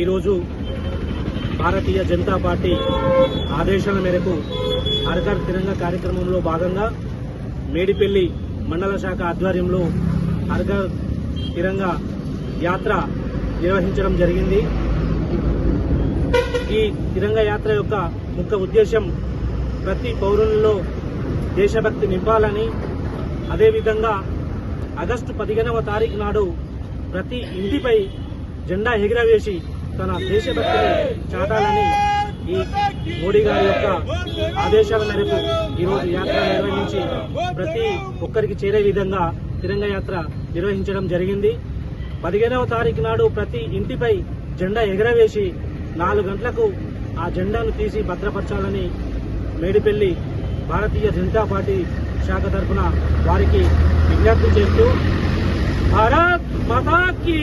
ఈరోజు భారతీయ జనతా పార్టీ ఆదేశాల మేరకు హర్ఘర్ తిరంగ కార్యక్రమంలో భాగంగా మేడిపల్లి మండల శాఖ ఆధ్వర్యంలో హర్ఘర్ తిరంగ యాత్ర నిర్వహించడం జరిగింది. ఈ తిరంగ యాత్ర యొక్క ముఖ్య ఉద్దేశం ప్రతి పౌరులలో దేశభక్తి నింపాలని అదేవిధంగా ఆగస్టు పదిహేనవ తారీఖు నాడు ప్రతి ఇంటిపై జెండా ఎగిరవేసి తన దేశభక్తిని చాటాలని ఈ మోడీ గారి యొక్క ఆదేశాల మేరకు ఈరోజు యాత్ర నిర్వహించి ప్రతి ఒక్కరికి చేరే విధంగా తిరంగ యాత్ర నిర్వహించడం జరిగింది. పదిహేనవ తారీఖు నాడు ప్రతి ఇంటిపై జెండా ఎగరవేసి నాలుగు గంటలకు ఆ జెండాను తీసి భద్రపరచాలని మేడిపల్లి భారతీయ జనతా పార్టీ శాఖ తరఫున వారికి విజ్ఞప్తి చేస్తూ భారత్ మతాకి!